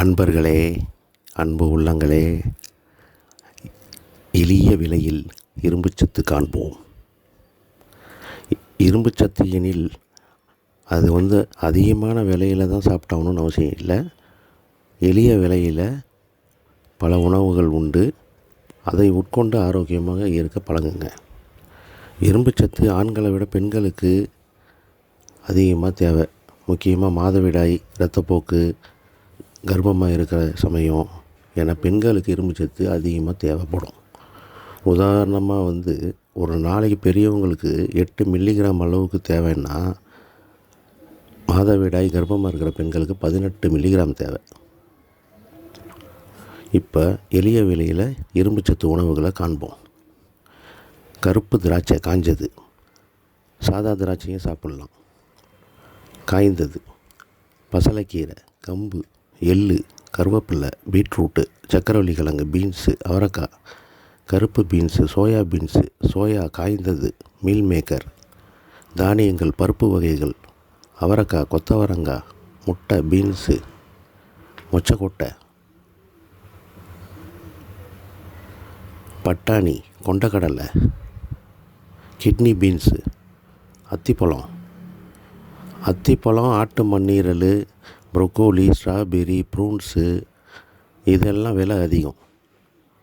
அன்பர்களே அன்பு உள்ளங்களே எளிய விலையில் இரும்புச்சத்து காண்போம். இரும்புச்சத்து எனில் அது வந்து அதிகமான விலையில் தான் சாப்பிட்டாகணும்னு அவசியம் இல்லை. எளிய விலையில் பல உணவுகள் உண்டு. அதை உட்கொண்டு ஆரோக்கியமாக இருக்க பழகுங்க. இரும்புச்சத்து ஆண்களை விட பெண்களுக்கு அதிகமாக தேவை. முக்கியமாக மாதவிடாய் இரத்தப்போக்கு கர்ப்பமாக இருக்கிற சமயம் ஏன்னா பெண்களுக்கு இரும்பு சத்து அதிகமாக தேவைப்படும். உதாரணமாக வந்து ஒரு நாளைக்கு பெரியவங்களுக்கு எட்டு மில்லிகிராம் அளவுக்கு தேவைன்னா மாதவிடாய் கர்ப்பமாக இருக்கிற பெண்களுக்கு பதினெட்டு மில்லிகிராம் தேவை. இப்போ எளிய விலையில் இரும்புச்சத்து உணவுகளை காண்போம். கருப்பு திராட்சை காஞ்சது. சாதா திராட்சையும் சாப்பிட்லாம். காய்ந்தது. பசலைக்கீரை கம்பு எள்ளு கருவேப்பிலை பீட்ரூட்டு சக்கரவள்ளி கிழங்கு பீன்ஸு அவரைக்காய் கருப்பு பீன்ஸு சோயா பீன்ஸு சோயா காய்ந்தது மீல் மேக்கர் தானியங்கள் பருப்பு வகைகள் அவரைக்காய் கொத்தவரங்காய் முட்டை பீன்ஸு மொச்சக்கொட்டை பட்டாணி கொண்டக்கடலை கிட்னி பீன்ஸு அத்திப்பழம் அத்திப்பழம் ஆட்டு மண்ணீரல் ப்ரொக்கோலி ஸ்ட்ராபெரி ப்ரூன்ஸு இதெல்லாம் விலை அதிகம்.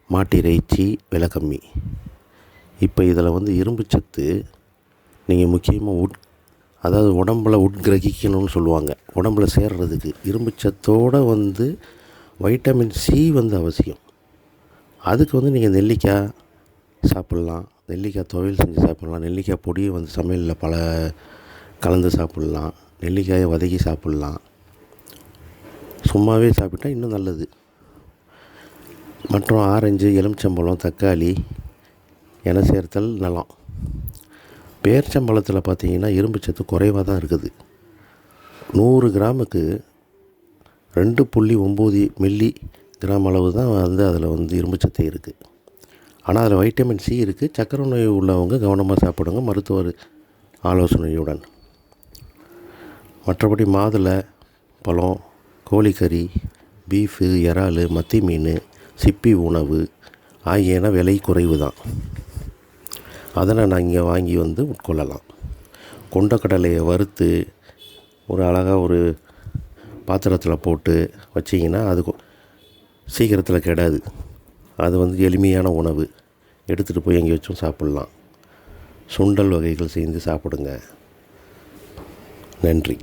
மாட்டு இறைச்சி விலை கம்மி. இப்போ இதில் வந்து இரும்புச்சத்து நீங்கள் முக்கியமாக உட் அதாவது உடம்புல உட்கிரகிக்கணும்னு சொல்லுவாங்க. உடம்புல சேர்றதுக்கு இரும்புச்சத்தோடு வந்து வைட்டமின் சி வந்து அவசியம். அதுக்கு வந்து நீங்கள் நெல்லிக்காய் சாப்பிட்லாம். நெல்லிக்காய் துவையல் செஞ்சு சாப்பிட்லாம். நெல்லிக்காய் பொடியை வந்து சமையலில் பல கலந்து சாப்பிட்லாம். நெல்லிக்காயை வதக்கி சாப்பிட்லாம். சும்மாவே சாப்பிட்டா இன்னும் நல்லது. மற்றும் ஆரஞ்சு எலுமிச்சம்பழம் தக்காளி என சேர்த்தல் நலம். பேர்ச்சம்பழத்தில் பார்த்தீங்கன்னா இரும்பு சத்து குறைவாக தான் இருக்குது. நூறு கிராமுக்கு ரெண்டு புள்ளி ஒம்பது மில்லி கிராம் அளவு தான் வந்து அதில் வந்து இரும்பு சத்து இருக்குது ஆனால் அதில் வைட்டமின் சி இருக்குது சக்கரை நோய் உள்ளவங்க கவனமாக சாப்பிடுங்க மருத்துவர் ஆலோசனையுடன். மற்றபடி மாதுளை பழம் கோழிக்கறி பீஃபு இறால் மத்தி மீன் சிப்பி உணவு ஆகியன விலை குறைவு தான் அதனை நான் இங்கே வாங்கி வந்து உட்கொள்ளலாம். கொண்டக்கடலையை வறுத்து ஒரு அழகாக ஒரு பாத்திரத்தில் போட்டு வச்சிங்கன்னா அது சீக்கிரத்தில் கெடாது. அது வந்து எளிமையான உணவு. எடுத்துகிட்டு போய் எங்கே வச்சும் சாப்பிட்லாம். சுண்டல் வகைகள் செய்து சாப்பிடுங்க. நன்றி.